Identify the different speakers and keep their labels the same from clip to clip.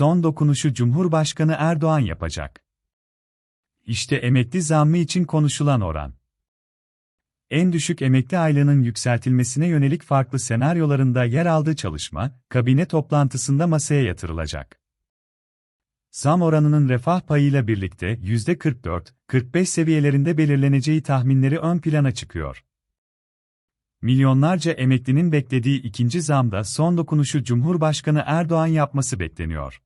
Speaker 1: Son dokunuşu Cumhurbaşkanı Erdoğan yapacak. İşte emekli zammı için konuşulan oran. En düşük emekli aylığının yükseltilmesine yönelik farklı senaryolarında yer aldığı çalışma, kabine toplantısında masaya yatırılacak. Zam oranının refah payıyla birlikte %44-45 seviyelerinde belirleneceği tahminleri ön plana çıkıyor. Milyonlarca emeklinin beklediği ikinci zamda son dokunuşu Cumhurbaşkanı Erdoğan yapması bekleniyor.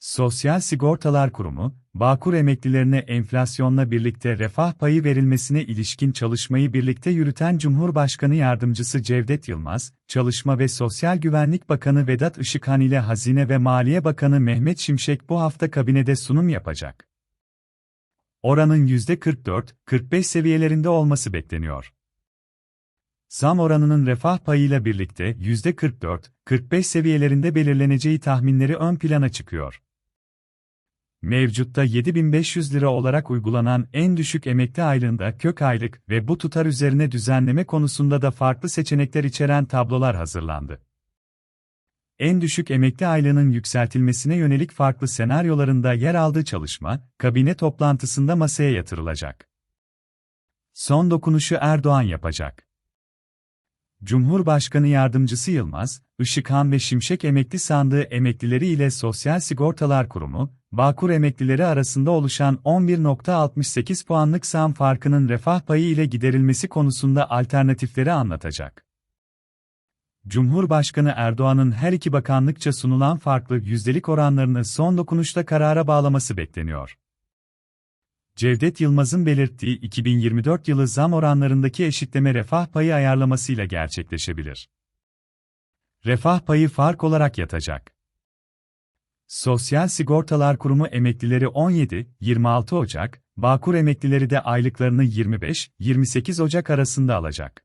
Speaker 1: Sosyal Sigortalar Kurumu, Bağkur emeklilerine enflasyonla birlikte refah payı verilmesine ilişkin çalışmayı birlikte yürüten Cumhurbaşkanı Yardımcısı Cevdet Yılmaz, Çalışma ve Sosyal Güvenlik Bakanı Vedat Işıkhan ile Hazine ve Maliye Bakanı Mehmet Şimşek bu hafta kabinede sunum yapacak. Oranın %44-45 seviyelerinde olması bekleniyor. Zam oranının refah payıyla birlikte %44-45 seviyelerinde belirleneceği tahminleri ön plana çıkıyor. Mevcutta 7500 lira olarak uygulanan en düşük emekli aylığında kök aylık ve bu tutar üzerine düzenleme konusunda da farklı seçenekler içeren tablolar hazırlandı. En düşük emekli aylığının yükseltilmesine yönelik farklı senaryolarında yer aldığı çalışma, kabine toplantısında masaya yatırılacak. Son dokunuşu Erdoğan yapacak. Cumhurbaşkanı Yardımcısı Yılmaz, Işıkhan ve Şimşek Emekli Sandığı emeklileri ile Sosyal Sigortalar Kurumu, Bağkur emeklileri arasında oluşan 11.68 puanlık zam farkının refah payı ile giderilmesi konusunda alternatifleri anlatacak. Cumhurbaşkanı Erdoğan'ın her iki bakanlıkça sunulan farklı yüzdelik oranlarını son dokunuşta karara bağlaması bekleniyor. Cevdet Yılmaz'ın belirttiği 2024 yılı zam oranlarındaki eşitleme refah payı ayarlamasıyla gerçekleşebilir. Refah payı fark olarak yatacak. Sosyal Sigortalar Kurumu emeklileri 17-26 Ocak, Bağkur emeklileri de aylıklarını 25-28 Ocak arasında alacak.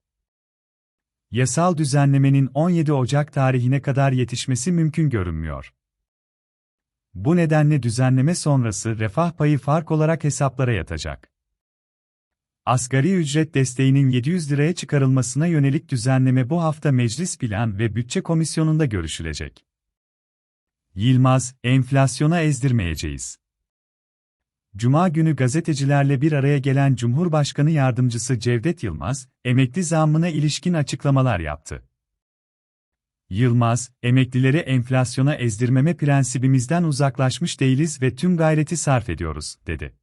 Speaker 1: Yasal düzenlemenin 17 Ocak tarihine kadar yetişmesi mümkün görünmüyor. Bu nedenle düzenleme sonrası refah payı fark olarak hesaplara yatacak. Asgari ücret desteğinin 700 liraya çıkarılmasına yönelik düzenleme bu hafta Meclis Plan ve Bütçe Komisyonu'nda görüşülecek. Yılmaz, enflasyona ezdirmeyeceğiz. Cuma günü gazetecilerle bir araya gelen Cumhurbaşkanı Yardımcısı Cevdet Yılmaz, emekli zammına ilişkin açıklamalar yaptı. Yılmaz, emeklileri enflasyona ezdirmeme prensibimizden uzaklaşmış değiliz ve tüm gayreti sarf ediyoruz, dedi.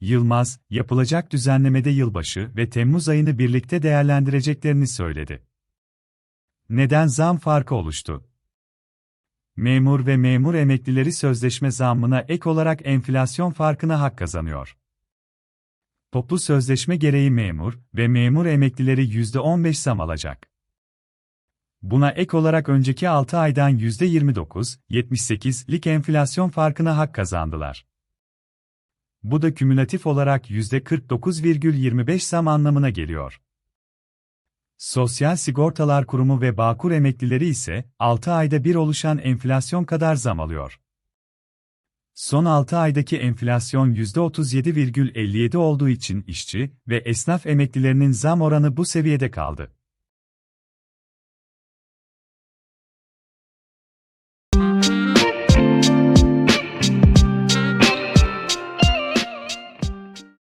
Speaker 1: Yılmaz, yapılacak düzenlemede yılbaşı ve Temmuz ayını birlikte değerlendireceklerini söyledi. Neden zam farkı oluştu? Memur ve memur emeklileri sözleşme zammına ek olarak enflasyon farkına hak kazanıyor. Toplu sözleşme gereği memur ve memur emeklileri %15 zam alacak. Buna ek olarak önceki 6 aydan %29-78'lik enflasyon farkına hak kazandılar. Bu da kümülatif olarak %49,25 zam anlamına geliyor. Sosyal Sigortalar Kurumu ve Bağkur emeklileri ise 6 ayda bir oluşan enflasyon kadar zam alıyor. Son 6 aydaki enflasyon %37,57 olduğu için işçi ve esnaf emeklilerinin zam oranı bu seviyede kaldı.